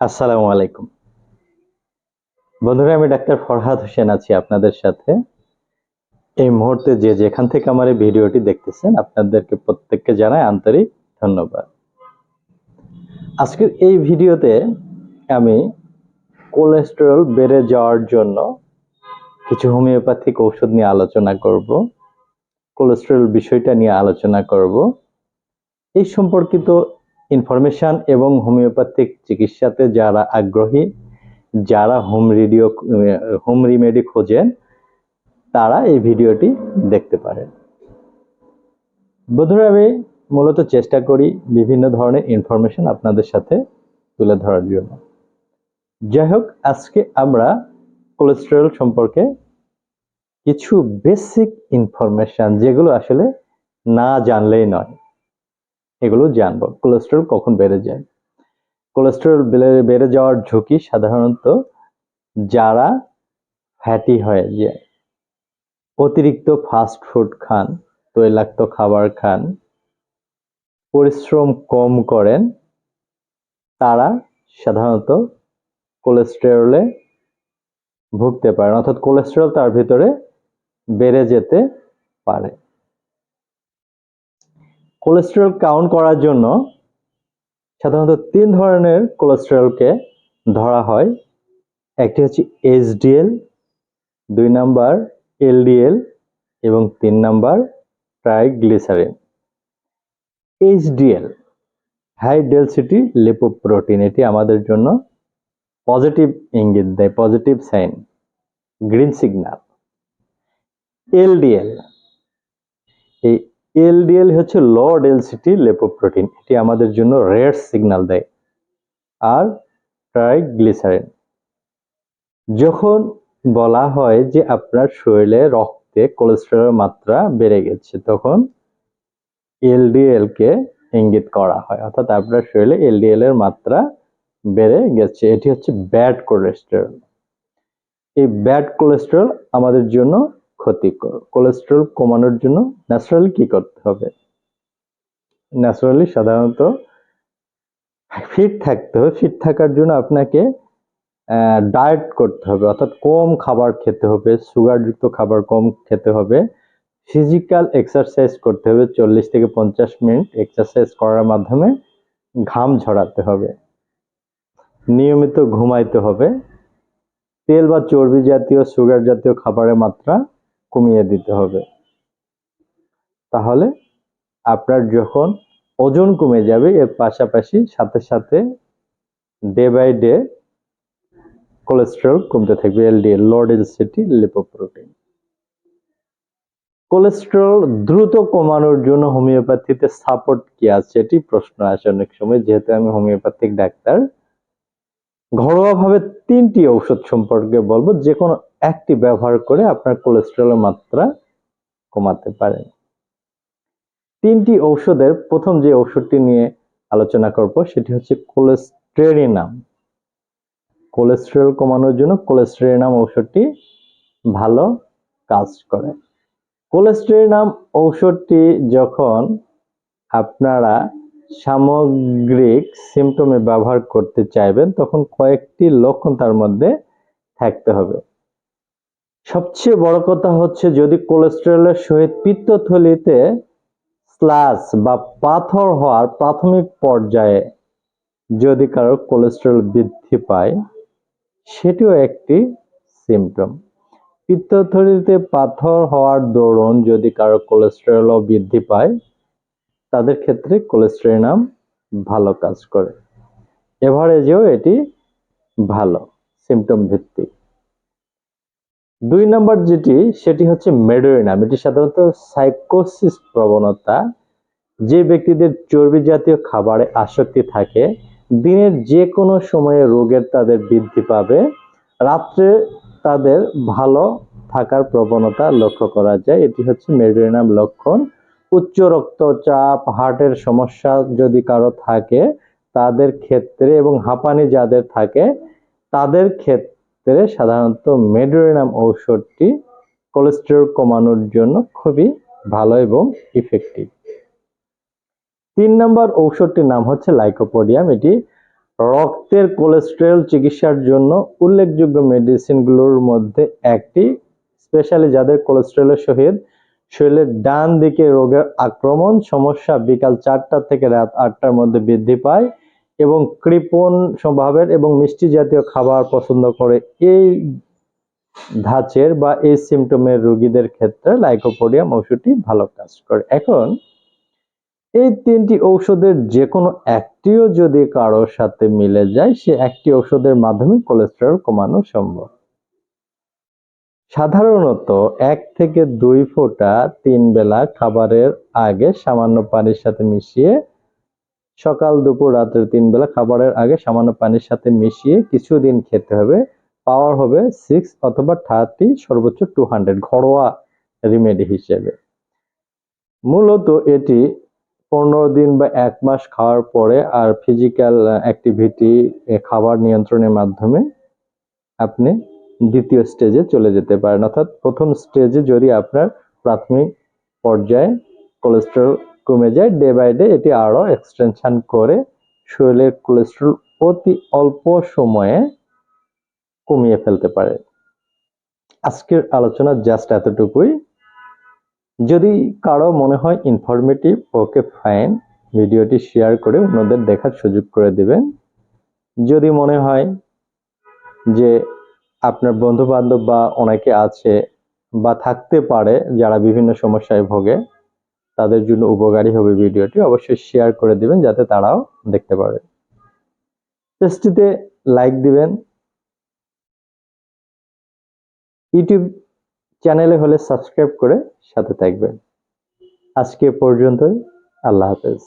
আসসালামু আলাইকুম। বন্ধুরা, আমি ডাক্তার ফরহাদ হোসেন আছি আপনাদের সাথে। এই মুহূর্তে যে যেখান থেকে আমার এই ভিডিওটি দেখতেছেন, আপনাদেরকে প্রত্যেককে জানাই আন্তরিক ধন্যবাদ। আজকের এই ভিডিওতে আমি কোলেস্টেরল বেড়ে যাওয়ার জন্য কিছু হোমিওপ্যাথিক ঔষধ নিয়ে আলোচনা করব, কোলেস্টেরল বিষয়টা নিয়ে আলোচনা করব। এই সম্পর্কিত ইনফরমেশন এবং হোমিওপ্যাথিক চিকিৎসাতে যারা আগ্রহী, যারা হোম রেডিও, হোম রিমেডি খোঁজেন, তারা এই ভিডিওটি দেখতে পারেন। বন্ধুরা, আমি মূলত চেষ্টা করি বিভিন্ন ধরনের ইনফরমেশন আপনাদের সাথে তুলে ধরার জন্য। যাই হোক, আজকে আমরা কোলেস্টেরল সম্পর্কে কিছু বেসিক ইনফরমেশন, যেগুলো আসলে না জানলেই নয়। এগুলো জানব। কোলেস্টেরল কখন বেড়ে যায়? কোলেস্টেরল বেড়ে যাওয়ার ঝুঁকি সাধারণত যারা ফ্যাটি হয়ে যায়। অতিরিক্ত ফাস্ট ফুড খান, তৈলাক্ত খাবার খান, পরিশ্রম কম করেন, তারা সাধারণত কোলেস্টেরলে ভুগতে পারেন, অর্থাৎ কোলেস্টেরল তার ভিতরে বেড়ে যেতে পারে। কোলেস্টেরল কাউন্ট করার জন্য সাধারণত তিন ধরনের কোলেস্টেরলকে ধরা হয়। একটি হচ্ছে এইচডিএল দুই নাম্বার এলডিএল এবং তিন number triglyceride HDL high density lipoprotein এটি আমাদের জন্য পজিটিভ ইঙ্গিত দেয় positive sign green signal LDL এই এলডিএল হচ্ছে লো ডেলসিটি লেপোপ্রোটিন। এটি আমাদের জন্য রেড সিগন্যাল দেয়। আর ট্রাইগ্লিসারিন। যখন বলা হয় যে আপনার শরীরে রক্তে কোলেস্টেরলের মাত্রা বেড়ে গেছে, তখন এলডিএল কে ইঙ্গিত করা হয়। অর্থাৎ আপনার শরীরে এলডিএল এর মাত্রা বেড়ে গেছে। এটি হচ্ছে ব্যাড কোলেস্টেরল। এই ব্যাড কোলেস্টেরল আমাদের জন্য ক্ষতিকর কোলেস্টেরল কমানোর জন্য ন্যাচারালি কি করতে হবে? ন্যাচারালি সাধারণত ফিট থাকতে হবে। ফিট থাকার জন্য আপনাকে ডায়েট করতে হবে। অর্থাৎ কম খাবার খেতে হবে সুগারযুক্ত খাবার কম খেতে হবে। ফিজিক্যাল এক্সারসাইজ করতে হবে। চল্লিশ থেকে পঞ্চাশ মিনিট এক্সারসাইজ করার মাধ্যমে ঘাম ঝরাতে হবে। নিয়মিত ঘুমাইতে হবে। তেল বা চর্বি জাতীয় সুগার জাতীয় খাবারের মাত্রা কমিয়ে দিতে হবে। তাহলে আপনার যখন ওজন কমে যাবে, এর পাশাপাশি সাথে সাথে ডে বাই ডে কোলেস্টেরল কমতে থাকবে LDL low density lipoprotein cholesterol দ্রুত কমানোর জন্য হোমিওপ্যাথিতে সাপোর্ট কি আছে, এটি প্রশ্ন আসে অনেক সময়। যেহেতু আমি হোমিওপ্যাথিক ডাক্তার, ঘরোয়াভাবে তিনটি ঔষধ সম্পর্কে বলব। যে কোনো একটি ব্যবহার করে আপনার কোলেস্টেরলের মাত্রা কমাতে পারেন। তিনটি ঔষধের প্রথম যে ঔষধটি নিয়ে আলোচনা করব সেটি হচ্ছে কোলেস্ট্রেরিনাম কোলেস্টেরল কমানোর জন্য কোলেস্ট্রেরিনাম ঔষধটি ভালো কাজ করে। কোলেস্ট্রেরিনাম ঔষধটি যখন আপনারা সামগ্রিক সিমটমে ব্যবহার করতে চাইবেন, তখন কয়েকটি লক্ষণ তার মধ্যে থাকতে হবে। সবচেয়ে বড় কথা হচ্ছে যদি কোলেস্টেরলের সহিত পিত্তথলিতে স্লাস বা পাথর হওয়ার প্রাথমিক পর্যায়ে যদি কারও কোলেস্টেরল বৃদ্ধি পায়, সেটিও একটি সিমটম পিত্তথলিতে পাথর হওয়ার দরুন যদি কারও কোলেস্টেরলও বৃদ্ধি পায়, তাদের ক্ষেত্রে কোলেস্টেরিনাম ভালো কাজ করে। এভারেজেও এটি ভালো সিমটম ভিত্তিক দুই নম্বর যেটি, সেটি হচ্ছে মেডোরিনাম এটি সাধারণত সাইকোসিস প্রবণতা, যে ব্যক্তিদের চর্বি জাতীয় খাবারে আসক্তি থাকে, দিনের যে কোনো সময়ে রোগের তাদের বৃদ্ধি পাবে, রাত্রে তাদের ভালো থাকার প্রবণতা লক্ষ্য করা যায়, এটি হচ্ছে মেডোরিনাম লক্ষণ। উচ্চ রক্তচাপ, হার্টের সমস্যা যদি কারও থাকে, তাদের ক্ষেত্রে এবং হাঁপানি যাদের থাকে, তাদের ক্ষেত্রে সাধারণত মেডোরিনাম ঔষধটি কোলেস্টেরল কমানোর জন্য খুবই ভালো এবং ইফেক্টিভ তিন নম্বর ঔষধটির নাম হচ্ছে লাইকোপোডিয়াম এটি রক্তের কোলেস্টেরল চিকিৎসার জন্য উল্লেখযোগ্য মেডিসিনগুলোর মধ্যে একটি স্পেশালি যাদের কোলেস্টেরলের সহিত শরীরের ডান দিকে রোগের আক্রমণ, সমস্যা বিকাল চারটা থেকে রাত আটটার মধ্যে বৃদ্ধি পায় এবং কৃপণ স্বভাবের এবং মিষ্টি জাতীয় খাবার পছন্দ করে এই ধাঁচের বা এই সিমটমের রোগীদের ক্ষেত্রে লাইকোপোডিয়াম ওষুধটি ভালো কাজ করে। এখন, এই তিনটি ঔষধের যে কোনো একটিও যদি কারোর সাথে মিলে যায়, সে একটি ঔষধের মাধ্যমে কোলেস্টেরল কমানো সম্ভব। সাধারণত এক থেকে দুই ফোঁটা তিন বেলা খাবারের আগে সামান্য পানির সাথে মিশিয়ে সকাল, দুপুর, রাতের তিন বেলা খাবারের আগে সামান্য পানির সাথে মিশিয়ে কিছুদিন খেতে হবে। পাওয়ার হবে সিক্স অথবা থার্টি সর্বোচ্চ টু হান্ড্রেড ঘরোয়া রিমেডি হিসেবে। মূলত এটি পনেরো দিন বা এক মাস খাওয়ার পরে আর ফিজিক্যাল অ্যাক্টিভিটি খাবার নিয়ন্ত্রণের মাধ্যমে আপনি দ্বিতীয় স্টেজে চলে যেতে পারেন। অর্থাৎ প্রথম স্টেজে যদি আপনার প্রাথমিক পর্যায়ে কোলেস্টেরল কমে যায় ডে বাই ডে এটি আরও এক্সটেনশন করে। শরীরের কোলেস্টেরল অতি অল্প সময়ে কমিয়ে ফেলতে পারে। আজকের আলোচনা জাস্ট এতটুকুই। যদি কারও মনে হয় ইনফরমেটিভ ওকে ফাইন ভিডিওটি শেয়ার করে অন্যদের দেখার সুযোগ করে দিবেন। যদি মনে হয় যে আপনার বন্ধু বান্ধব বা অনেকে আছে বা থাকতে পারে যারা বিভিন্ন সমস্যায় ভোগে তাদের জন্য উপকারী হবে ভিডিওটি, অবশ্যই শেয়ার করে দিবেন যাতে তারাও দেখতে পারে। পেজটিতে লাইক দিবেন। ইউটিউব চ্যানেলে হলে সাবস্ক্রাইব করে সাথে থাকবেন। আজকে পর্যন্ত আল্লাহ হাফেজ।